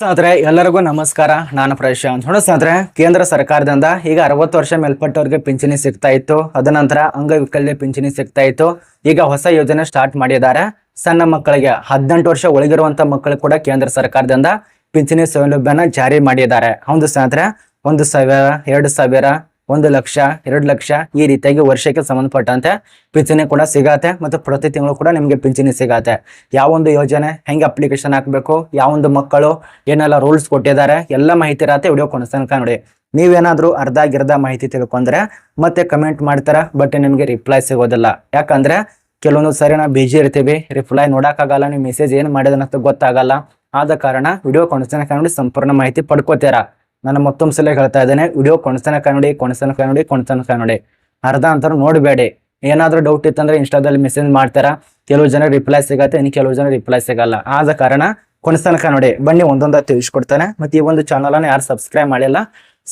ಸ್ನೇಹಿತರೆ, ಎಲ್ಲರಿಗೂ ನಮಸ್ಕಾರ. ನಾನು ಪ್ರಶಾಂತ್. ಸ್ನೇಹಿತರೆ, ಕೇಂದ್ರ ಸರ್ಕಾರದಿಂದ ಈಗ ಅರವತ್ತು ವರ್ಷ ಮೇಲ್ಪಟ್ಟವ್ರಿಗೆ ಪಿಂಚಣಿ ಸಿಗ್ತಾ ಇತ್ತು. ಅದನಂತರ ಅಂಗವಿಕಲ್ಯ ಪಿಂಚಣಿ ಸಿಗ್ತಾ ಇತ್ತು. ಈಗ ಹೊಸ ಯೋಜನೆ ಸ್ಟಾರ್ಟ್ ಮಾಡಿದ್ದಾರೆ. ಸಣ್ಣ ಮಕ್ಕಳಿಗೆ ಹದಿನೆಂಟು ವರ್ಷ ಒಳಗಿರುವಂತ ಮಕ್ಕಳು ಕೂಡ ಕೇಂದ್ರ ಸರ್ಕಾರದಿಂದ ಪಿಂಚಣಿ ಸೌಲಭ್ಯನ ಜಾರಿ ಮಾಡಿದ್ದಾರೆ. ಹೌದು ಸ್ನೇಹಿತರೆ, ಒಂದು ಸಾವಿರ, ಎರಡು ಸಾವಿರ ಒಂದು ಲಕ್ಷ, ಎರಡು ಲಕ್ಷ ಈ ರೀತಿಯಾಗಿ ವರ್ಷಕ್ಕೆ ಸಂಬಂಧಪಟ್ಟಂತೆ ಪಿಂಚಣಿ ಕೂಡ ಸಿಗತ್ತೆ ಮತ್ತು ಪ್ರತಿ ತಿಂಗಳು ಕೂಡ ನಿಮಗೆ ಪಿಂಚಣಿ ಸಿಗತ್ತೆ. ಯಾವೊಂದು ಯೋಜನೆ, ಹೆಂಗೆ ಅಪ್ಲಿಕೇಶನ್ ಹಾಕಬೇಕು ಯಾವೊಂದು ಮಕ್ಕಳು, ಏನೆಲ್ಲ ರೂಲ್ಸ್ ಕೊಟ್ಟಿದ್ದಾರೆ, ಎಲ್ಲ ಮಾಹಿತಿ ಇರತ್ತೆ ವಿಡಿಯೋ ಕೊನೆಸ್ತನಕ ನೋಡಿ. ನೀವೇನಾದರೂ ಅರ್ಧ ಗಿರ್ಧ ಮಾಹಿತಿ ತಿಳ್ಕೊಂಡ್ರೆ ಮತ್ತೆ ಕಮೆಂಟ್ ಮಾಡ್ತಾರೆ ಬಟ್ ನಿಮಗೆ ರಿಪ್ಲೈ ಸಿಗೋದಿಲ್ಲ. ಯಾಕಂದ್ರೆ ಕೆಲವೊಂದು ಸರಿ ನಾವು ಬಿಜಿ ಇರ್ತೀವಿ ರಿಪ್ಲೈ ನೋಡೋಕ್ಕಾಗಲ್ಲ, ನೀವು ಮೆಸೇಜ್ ಏನು ಮಾಡಿದ್ರೆ ಅಂತ ಗೊತ್ತಾಗಲ್ಲ. ಆದ ಕಾರಣ ವಿಡಿಯೋ ಕೊನೆಸ್ತನಕ ನೋಡಿ ಸಂಪೂರ್ಣ ಮಾಹಿತಿ ಪಡ್ಕೋತೀರಾ. ನಾನು ಮತ್ತೊಂದು ಸಲ ಹೇಳ್ತಾ ಇದ್ದೇನೆ, ವಿಡಿಯೋ ಕೊನೆಸ್ತನಕ ನೋಡಿ ಕೊನೆಸ್ತನಕ ನೋಡಿ ಕೊನೆಸ್ತನಕ ನೋಡಿ ಅರ್ಧ ಅಂತರ ನೋಡಬೇಡಿ. ಏನಾದರೂ ಡೌಟ್ ಇತ್ತಂದ್ರೆ ಇನ್ಸ್ಟಾದಲ್ಲಿ ಮೆಸೇಜ್ ಮಾಡ್ತಾರಾ? ಕೆಲವು ಜನ ರಿಪ್ಲೈ ಸಿಗತ್ತೆ, ಇನ್ನು ಕೆಲವು ಜನ ರಿಪ್ಲೈ ಸಿಗಲ್ಲ. ಆದ ಕಾರಣ ಕೊಣಸನಕ ನೋಡಿ ಬನ್ನಿ, ಒಂದೊಂದ ತಿಳಿಸ್ಕೊಡ್ತಾನೆ. ಮತ್ತೆ ಈ ಒಂದು ಚಾನಲನ್ನು ಯಾರು ಸಬ್ಸ್ಕ್ರೈಬ್ ಮಾಡಿಲ್ಲ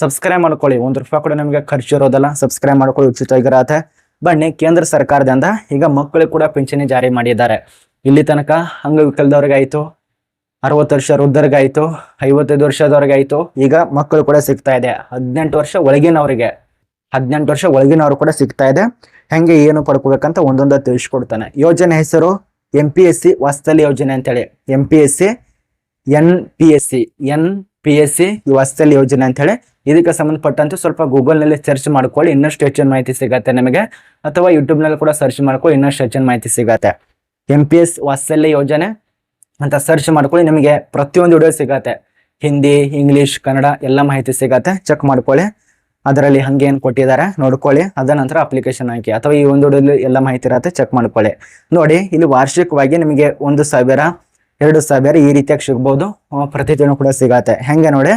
ಸಬ್ಸ್ಕ್ರೈಬ್ ಮಾಡ್ಕೊಳ್ಳಿ. ಒಂದು ರೂಪಾಯಿ ಕೂಡ ನಿಮಗೆ ಖರ್ಚು ಇರೋದಲ್ಲ ಸಬ್ಸ್ಕ್ರೈಬ್ ಮಾಡ್ಕೊಳ್ಳಿ, ಉಚಿತವಾಗಿರತ್ತೆ. ಬನ್ನಿ, ಕೇಂದ್ರ ಸರ್ಕಾರದಿಂದ ಈಗ ಮಕ್ಕಳಿಗೆ ಕೂಡ ಪಿಂಚಣಿ ಜಾರಿ ಮಾಡಿದ್ದಾರೆ. ಇಲ್ಲಿ ತನಕ ಅಂಗವಿಕಲದವ್ರಿಗಾಯ್ತು ಅರವತ್ತು ವರ್ಷ ವೃದ್ಧರಿಗಾಯ್ತು, ಐವತ್ತೈದು ವರ್ಷದವ್ರಿಗಾಯ್ತು. ಈಗ ಮಕ್ಕಳು ಕೂಡ ಸಿಗ್ತಾ ಇದೆ. ಹದಿನೆಂಟು ವರ್ಷ ಒಳಗಿನವರಿಗೆ, ಹದಿನೆಂಟು ವರ್ಷ ಒಳಗಿನವರು ಕೂಡ ಸಿಗ್ತಾ ಇದೆ. ಹೆಂಗೆ ಏನು ಪಡ್ಕೋಬೇಕಂತ ಒಂದೊಂದು ತಿಳಿಸ್ಕೊಡ್ತಾನೆ. ಯೋಜನೆ ಹೆಸರು ಎಂ ಪಿ ಎಸ್ ಸಿ ವಾಸ್ತಲ್ಯ ಯೋಜನೆ ಅಂತೇಳಿ. M P S C N P S C N P S C ವಾಸ್ತಲ್ಯ ಯೋಜನೆ ಅಂತೇಳಿ. ಇದಕ್ಕೆ ಸಂಬಂಧಪಟ್ಟಂತೆ ಸ್ವಲ್ಪ ಗೂಗಲ್ನಲ್ಲಿ ಸರ್ಚ್ ಮಾಡ್ಕೊಳ್ಳಿ, ಇನ್ನಷ್ಟು ಹೆಚ್ಚಿನ ಮಾಹಿತಿ ಸಿಗತ್ತೆ ನಿಮಗೆ. ಅಥವಾ ಯೂಟ್ಯೂಬ್ನಲ್ಲಿ ಕೂಡ ಸರ್ಚ್ ಮಾಡ್ಕೊಳ್ಳಿ, ಇನ್ನಷ್ಟು ಹೆಚ್ಚಿನ ಮಾಹಿತಿ ಸಿಗತ್ತೆ. ಎಂ ಪಿ ಎಸ್ ವಾತ್ಸಲ್ಯ ಯೋಜನೆ. ಅಂತ ಸರ್ಚ್ ಮಾಡ್ಕೊಳ್ಳಿ, ನಿಮಗೆ ಪ್ರತಿಯೊಂದು ವಿಡಿಯೋ ಸಿಗತ್ತೆ. ಹಿಂದಿ ಇಂಗ್ಲಿಷ್ ಕನ್ನಡ ಎಲ್ಲ ಮಾಹಿತಿ ಸಿಗತ್ತೆ. ಚೆಕ್ ಮಾಡ್ಕೊಳ್ಳಿ. ಅದರಲ್ಲಿ ಹಂಗೆ ಏನು ಕೊಟ್ಟಿದ್ದಾರೆ, ನೋಡ್ಕೊಳ್ಳಿ. ಅದ ನಂತರ ಅಪ್ಲಿಕೇಶನ್ ಹಾಕಿ. ಅಥವಾ ಈ ಒಂದು ಎಲ್ಲ ಮಾಹಿತಿ ಇರತ್ತೆ ಚೆಕ್ ಮಾಡ್ಕೊಳ್ಳಿ. ನೋಡಿ, ಇಲ್ಲಿ ವಾರ್ಷಿಕವಾಗಿ ನಿಮಗೆ ಒಂದು ಸಾವಿರ, ಎರಡು ಸಾವಿರ ಈ ರೀತಿಯಾಗಿ ಸಿಗ್ಬೋದು. ಪ್ರತಿ ತಿಂಗಳು ಕೂಡ ಸಿಗತ್ತೆ. ಹೆಂಗೆ ನೋಡಿ,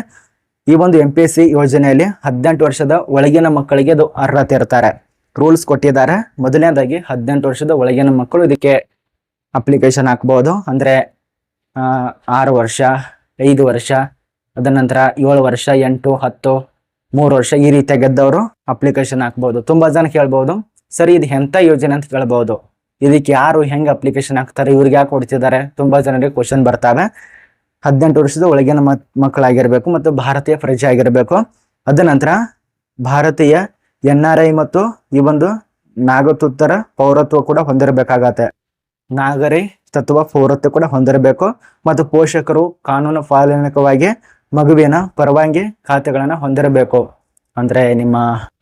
ಈ ಒಂದು ಎಂ ಪಿ ಎಸ್ ಸಿ ಯೋಜನೆಯಲ್ಲಿ ಹದಿನೆಂಟು ವರ್ಷದ ಒಳಗಿನ ಮಕ್ಕಳಿಗೆ ಅದು ಅರ್ಹತೆ ಇರ್ತಾರೆ. ರೂಲ್ಸ್ ಕೊಟ್ಟಿದ್ದಾರೆ. ಮೊದಲನೇದಾಗಿ ಹದಿನೆಂಟು ವರ್ಷದ ಒಳಗಿನ ಮಕ್ಕಳು ಇದಕ್ಕೆ ಅಪ್ಲಿಕೇಶನ್ ಹಾಕ್ಬೋದು. ಅಂದ್ರೆ ಆರು ವರ್ಷ, ಐದು ವರ್ಷ ಅದ ನಂತರ ಏಳು ವರ್ಷ, ಎಂಟು, ಹತ್ತು, ಮೂರು ವರ್ಷ ಈ ರೀತಿ ಗೆದ್ದವರು ಅಪ್ಲಿಕೇಶನ್ ಹಾಕ್ಬೋದು. ತುಂಬ ಜನ ಕೇಳ್ಬೋದು, ಸರಿ ಇದು ಎಂಥ ಯೋಜನೆ ಅಂತ ಕೇಳ್ಬೋದು. ಇದಕ್ಕೆ ಯಾರು ಹೆಂಗೆ ಅಪ್ಲಿಕೇಶನ್ ಹಾಕ್ತಾರೆ, ಇವ್ರಿಗೆ ಯಾಕೆ ಕೊಡ್ತಿದ್ದಾರೆ ತುಂಬ ಜನರಿಗೆ ಕ್ವಶನ್ ಬರ್ತವೆ. ಹದಿನೆಂಟು ವರ್ಷದ ಒಳಗಿನ ಮಕ್ ಮಕ್ಕಳಾಗಿರಬೇಕು ಮತ್ತು ಭಾರತೀಯ ಪ್ರಜೆ ಆಗಿರಬೇಕು. ಅದ ನಂತರ ಭಾರತೀಯ ಎನ್ ಆರ್ ಐ ಮತ್ತು ಈ ಒಂದು ನಾಗತುತ್ತರ ಪೌರತ್ವ ಕೂಡ ಹೊಂದಿರಬೇಕಾಗತ್ತೆ. ನಾಗರಿ ತತ್ವ ಪೌರತ್ವ ಕೂಡ ಹೊಂದಿರಬೇಕು. ಮತ್ತು ಪೋಷಕರು ಕಾನೂನು ಪಾಲನಕವಾಗಿ ಮಗುವಿನ ಪರವಾನಗಿ ಖಾತೆಗಳನ್ನು ಹೊಂದಿರಬೇಕು. ಅಂದ್ರೆ ನಿಮ್ಮ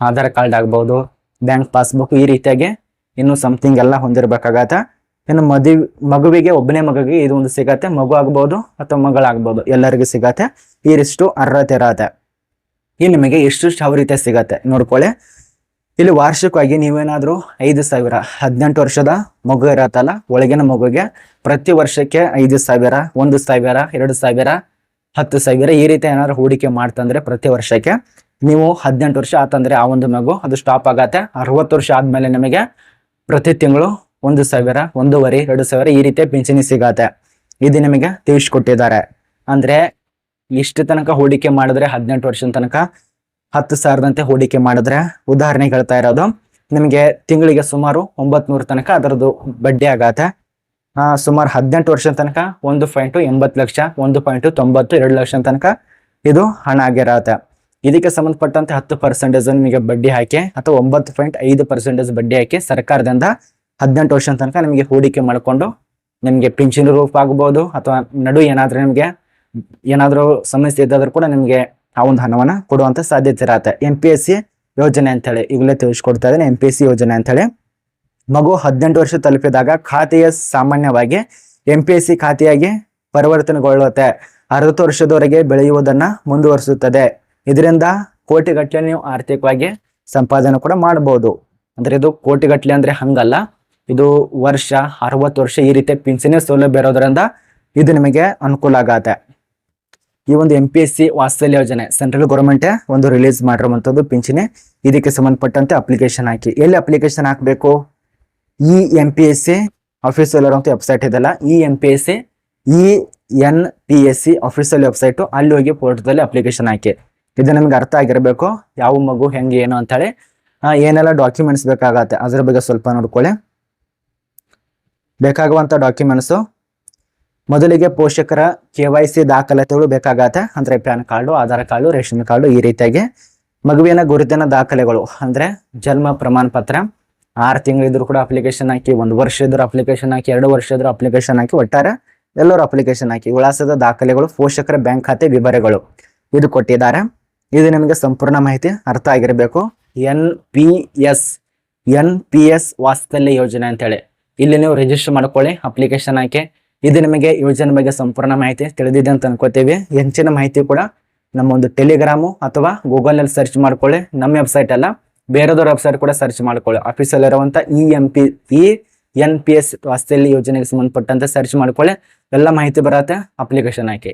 ಆಧಾರ್ ಕಾರ್ಡ್ ಆಗ್ಬೋದು, ಬ್ಯಾಂಕ್ ಪಾಸ್ಬುಕ್ ಈ ರೀತಿಯಾಗಿ ಇನ್ನು ಸಮಥಿಂಗ್ ಎಲ್ಲ ಹೊಂದಿರಬೇಕಾಗತ್ತೆ. ಇನ್ನು ಮದುವೆ ಮಗುವಿಗೆ ಒಬ್ಬನೇ ಮಗುವಿಗೆ ಇದು ಒಂದು ಸಿಗತ್ತೆ. ಮಗು ಆಗ್ಬೋದು ಅಥವಾ ಮಗಳಾಗ್ಬೋದು ಎಲ್ಲರಿಗೂ ಸಿಗತ್ತೆ. ಇರಿಷ್ಟು ಅರ್ಹತೆ ಇರತ್ತೆ. ಈ ನಿಮಗೆ ಎಷ್ಟು ಯಾವ ರೀತಿ ಸಿಗತ್ತೆ ನೋಡ್ಕೊಳ್ಳಿ. ಇಲ್ಲಿ ವಾರ್ಷಿಕವಾಗಿ ನೀವೇನಾದರೂ ಐದು ಸಾವಿರ, ಹದಿನೆಂಟು ವರ್ಷದ ಮಗು ಇರತ್ತಲ್ಲ, ಒಳಗಿನ ಮಗುಗೆ ಪ್ರತಿ ವರ್ಷಕ್ಕೆ ಐದು ಸಾವಿರ, ಒಂದು ಸಾವಿರ, ಎರಡು ಸಾವಿರ, ಹತ್ತು ಸಾವಿರ ಈ ರೀತಿ ಏನಾದ್ರು ಹೂಡಿಕೆ ಮಾಡ್ತಂದ್ರೆ ಪ್ರತಿ ವರ್ಷಕ್ಕೆ ನೀವು ಹದಿನೆಂಟು ವರ್ಷ ಆತಂದ್ರೆ ಆ ಒಂದು ಮಗು ಅದು ಸ್ಟಾಪ್ ಆಗತ್ತೆ. ಅರವತ್ತು ವರ್ಷ ಆದ್ಮೇಲೆ ನಿಮಗೆ ಪ್ರತಿ ತಿಂಗಳು ಒಂದು ಸಾವಿರ, ಒಂದೂವರೆ, ಎರಡು ಸಾವಿರ ಈ ರೀತಿಯ ಪಿಂಚಣಿ ಸಿಗತ್ತೆ. ಇದು ನಿಮಗೆ ತಿಳಿಸ್ಕೊಟ್ಟಿದ್ದಾರೆ. ಅಂದ್ರೆ ಇಷ್ಟು ತನಕ ಹೂಡಿಕೆ ಮಾಡಿದ್ರೆ ಹದಿನೆಂಟು ವರ್ಷದ ತನಕ ಹತ್ತು ಸಾವಿರದಂತೆ ಹೂಡಿಕೆ ಮಾಡಿದ್ರೆ ಉದಾಹರಣೆ ಹೇಳ್ತಾ ಇರೋದು, ನಿಮಗೆ ತಿಂಗಳಿಗೆ ಸುಮಾರು ಒಂಬತ್ ನೂರ ತನಕ ಅದರದ್ದು ಬಡ್ಡಿ ಆಗತ್ತೆ. ಸುಮಾರು ಹದಿನೆಂಟು ವರ್ಷದ ತನಕ ಒಂದು ಪಾಯಿಂಟ್ ಎಂಬತ್ತು ಲಕ್ಷ, ಒಂದು ಪಾಯಿಂಟ್ ತೊಂಬತ್ತು, ಎರಡು ಲಕ್ಷ ತನಕ ಇದು ಹಣ ಆಗಿರತ್ತೆ. ಇದಕ್ಕೆ ಸಂಬಂಧಪಟ್ಟಂತೆ ಹತ್ತು ಪರ್ಸೆಂಟೇಜ್ ನಿಮಗೆ ಬಡ್ಡಿ ಹಾಕಿ ಅಥವಾ ಒಂಬತ್ತು ಪಾಯಿಂಟ್ ಐದು ಪರ್ಸೆಂಟೇಜ್ ಬಡ್ಡಿ ಹಾಕಿ ಸರ್ಕಾರದಿಂದ ಹದಿನೆಂಟು ವರ್ಷದ ತನಕ ನಿಮಗೆ ಹೂಡಿಕೆ ಮಾಡಿಕೊಂಡು ನಿಮಗೆ ಪಿಂಚಣಿ ರೂಪ ಆಗ್ಬೋದು ಅಥವಾ ನಡು ಏನಾದರೂ ನಿಮಗೆ ಏನಾದರೂ ಸಮಸ್ಯೆ ಇದ್ದಾದ್ರೂ ಕೂಡ ನಿಮಗೆ ಆ ಒಂದು ಹಣವನ್ನು ಕೊಡುವಂತ ಸಾಧ್ಯತೆ ಇರತ್ತೆ. ಎಂ ಪಿ ಎಸ್ ಸಿ ಯೋಜನೆ ಅಂತೇಳಿ ಈಗಲೇ ತಿಳಿಸ್ಕೊಡ್ತಾ ಇದ್ದೇನೆ. ಎಂ ಪಿ ಎಸ್ ಸಿ ಯೋಜನೆ ಅಂತೇಳಿ. ಮಗು ಹದಿನೆಂಟು ವರ್ಷ ತಲುಪಿದಾಗ ಖಾತೆಯ ಸಾಮಾನ್ಯವಾಗಿ ಎಂ ಪಿ ಎಸ್ ಸಿ ಖಾತೆಯಾಗಿ ಪರಿವರ್ತನೆಗೊಳ್ಳುತ್ತೆ. ಅರವತ್ತು ವರ್ಷದವರೆಗೆ ಬೆಳೆಯುವುದನ್ನ ಮುಂದುವರಿಸುತ್ತದೆ. ಇದರಿಂದ ಕೋಟಿಗಟ್ಟಲೆ ನೀವು ಆರ್ಥಿಕವಾಗಿ ಸಂಪಾದನೆ ಕೂಡ ಮಾಡಬಹುದು. ಅಂದ್ರೆ ಇದು ಕೋಟಿಗಟ್ಟಲೆ ಅಂದ್ರೆ ಹಂಗಲ್ಲ. ಇದು ವರ್ಷ ಅರವತ್ತು ವರ್ಷ ಈ ರೀತಿ ಪಿಂಚಣಿ ಸೌಲಭ್ಯ ಇರೋದ್ರಿಂದ ಇದು ನಿಮಗೆ ಅನುಕೂಲ ಆಗತ್ತೆ. ಈ ಒಂದು ಎಂ ಪಿ ಎಸ್ ಸಿ ವಾತ್ಸಲ್ಯ ಯೋಜನೆ ಸೆಂಟ್ರಲ್ ಗೌರ್ಮೆಂಟ್ ಒಂದು ರಿಲೀಸ್ ಮಾಡಿರುವಂತದ್ದು ಪಿಂಚಣಿ. ಇದಕ್ಕೆ ಸಂಬಂಧಪಟ್ಟಂತೆ ಅಪ್ಲಿಕೇಶನ್ ಹಾಕಿ. ಎಲ್ಲಿ ಅಪ್ಲಿಕೇಶನ್ ಹಾಕಬೇಕು? E M P S C official ಇರುವಂತ ವೆಬ್ಸೈಟ್ ಇದೆಲ್ಲ. E M P S C E N P S C official website ಅಲ್ಲಿ ಹೋಗಿ ಪೋರ್ಟದಲ್ಲಿ ಅಪ್ಲಿಕೇಶನ್ ಹಾಕಿ. ಇದು ನಿಮ್ಗೆ ಅರ್ಥ ಆಗಿರಬೇಕು. ಯಾವ ಮಗು, ಹೆಂಗೆ, ಏನು ಅಂತೇಳಿ. ಏನೆಲ್ಲ ಡಾಕ್ಯುಮೆಂಟ್ಸ್ ಬೇಕಾಗತ್ತೆ. ಅದ್ರ ಬಗ್ಗೆ ಸ್ವಲ್ಪ ನೋಡ್ಕೊಳ್ಳಿ. ಬೇಕಾಗುವಂತ ಡಾಕ್ಯುಮೆಂಟ್ಸು ಮೊದಲಿಗೆ ಪೋಷಕರ ಕೆ ವೈ ಸಿ ದಾಖಲಾತಿಗಳು ಬೇಕಾಗತ್ತೆ. ಅಂದ್ರೆ PAN card, Aadhaar card, ration card ಈ ರೀತಿಯಾಗಿ ಮಗುವಿನ ಗುರುತಿನ ದಾಖಲೆಗಳು. ಅಂದ್ರೆ ಜನ್ಮ ಪ್ರಮಾಣ ಪತ್ರ ಆರು ತಿಂಗಳಿದ್ರು ಕೂಡ ಅಪ್ಲಿಕೇಶನ್ ಹಾಕಿ, ಒಂದು ವರ್ಷ ಇದ್ರು ಅಪ್ಲಿಕೇಶನ್ ಹಾಕಿ, ಎರಡು ವರ್ಷ ಇದ್ರು ಅಪ್ಲಿಕೇಶನ್ ಹಾಕಿ, ಒಟ್ಟಾರೆ ಎಲ್ಲರೂ ಅಪ್ಲಿಕೇಶನ್ ಹಾಕಿ, ವಿಳಾಸದ ದಾಖಲೆಗಳು, ಪೋಷಕರ ಬ್ಯಾಂಕ್ ಖಾತೆ ವಿವರಗಳು ಇದು ಕೊಟ್ಟಿದ್ದಾರೆ. ಇದು ನಿಮಗೆ ಸಂಪೂರ್ಣ ಮಾಹಿತಿ ಅರ್ಥ ಆಗಿರಬೇಕು. N P S, N P S ವಾಸ್ತಲ್ಯ ಯೋಜನೆ ಅಂತೇಳಿ. ಇಲ್ಲಿ ನೀವು ರಿಜಿಸ್ಟರ್ ಮಾಡ್ಕೊಳ್ಳಿ ಅಪ್ಲಿಕೇಶನ್ ಹಾಕಿ. ಇದು ನಿಮಗೆ ಯೋಜನೆ ಬಗ್ಗೆ ಸಂಪೂರ್ಣ ಮಾಹಿತಿ ತಿಳಿದಿದೆ ಅಂತ ಅನ್ಕೋತೀವಿ. ಹೆಚ್ಚಿನ ಮಾಹಿತಿ ಕೂಡ ನಮ್ಮ ಒಂದು ಟೆಲಿಗ್ರಾಮು ಅಥವಾ ಗೂಗಲಲ್ಲಿ ಸರ್ಚ್ ಮಾಡ್ಕೊಳ್ಳಿ. ನಮ್ಮ ವೆಬ್ಸೈಟ್ ಅಲ್ಲ, ಬೇರೆದವ್ರ ವೆಬ್ಸೈಟ್ ಕೂಡ ಸರ್ಚ್ ಮಾಡ್ಕೊಳ್ಳಿ. ಆಫೀಸಲ್ಲಿ ಇರುವಂತ E M P E N P S ವಾಸ್ತಿಯಲ್ಲಿ ಯೋಜನೆಗೆ ಸಂಬಂಧಪಟ್ಟಂತೆ ಸರ್ಚ್ ಮಾಡ್ಕೊಳ್ಳಿ. ಎಲ್ಲ ಮಾಹಿತಿ ಬರತ್ತೆ ಅಪ್ಲಿಕೇಶನ್ ಹಾಕಿ.